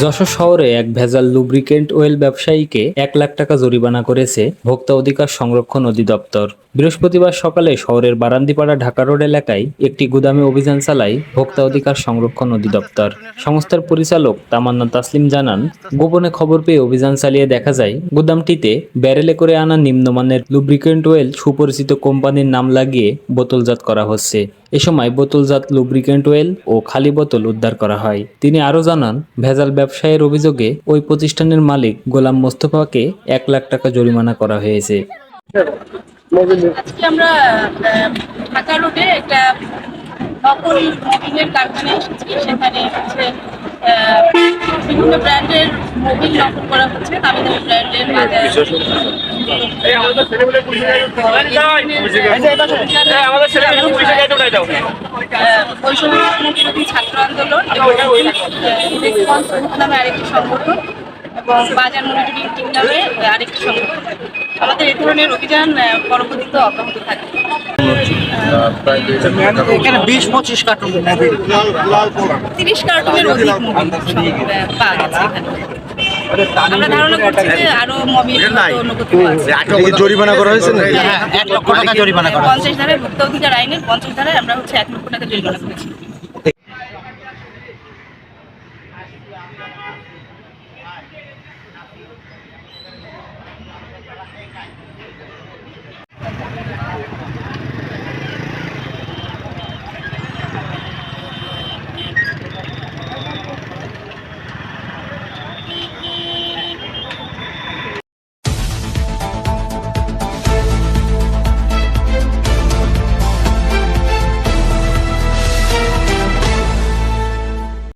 যশোর শহরে এক ভেজাল লুব্রিকেন্ট ওয়েল ব্যবসায়ীকে এক লাখ টাকা জরিমানা করেছে ভোক্তা অধিকার সংরক্ষণ অধিদপ্তর। বৃহস্পতিবার সকালে শহরের বারান্দিপাড়া ঢাকা রোড এলাকায় একটি গুদামে অভিযান চালায় ভোক্তা অধিকার সংরক্ষণ অধিদপ্তর। সংস্থার পরিচালক তামান্না তাসলিম জানান, গোপনে খবর পেয়ে অভিযান চালিয়ে দেখা যায়, গুদামটিতে ব্যারেলে করে আনা নিম্নমানের লুব্রিকেন্ট ওয়েল সুপরিচিত কোম্পানির নাম লাগিয়ে বোতলজাত করা হচ্ছে। এ সময় বোতলজাত লুব্রিকেন্ট ওয়েল ও খালি বোতল উদ্ধার করা হয়। তিনি আরও জানান, ভেজাল ব্যবসায়ের অভিযোগে ওই প্রতিষ্ঠানের মালিক গোলাম মোস্তফাকে এক লাখ টাকা জরিমানা করা হয়েছে। আমরা একটা বিভিন্ন ব্র্যান্ডের মোবিল নকল করা হচ্ছে দামি দামি ব্র্যান্ডের বৈষম্যবিরোধী ছাত্র আন্দোলন এবং নামে আরেকটি সংগঠন এবং বাজার মনিটরিং টিম নামে আরেকটি সংগঠন। আমাদের এই ধরনের অভিযান পরবর্তীতে অব্যাহত থাকবে। এখানে বিশ পঁচিশ কার্টুন তিরিশ কার্টুনের অধিক পাওয়া গেছে এখানে। আমরা ধারণা করছি যে আরও মোবিল অন্য কোথাও আছে। জরিমানা করা হয়েছে হ্যাঁ এক লক্ষ টাকা জরিমানা করা হয়েছে। পঞ্চাশ ধারায় ভোক্তা অধিকার আইনের ধারায় আমরা হচ্ছে এক লক্ষ টাকা জরিমানা করেছি।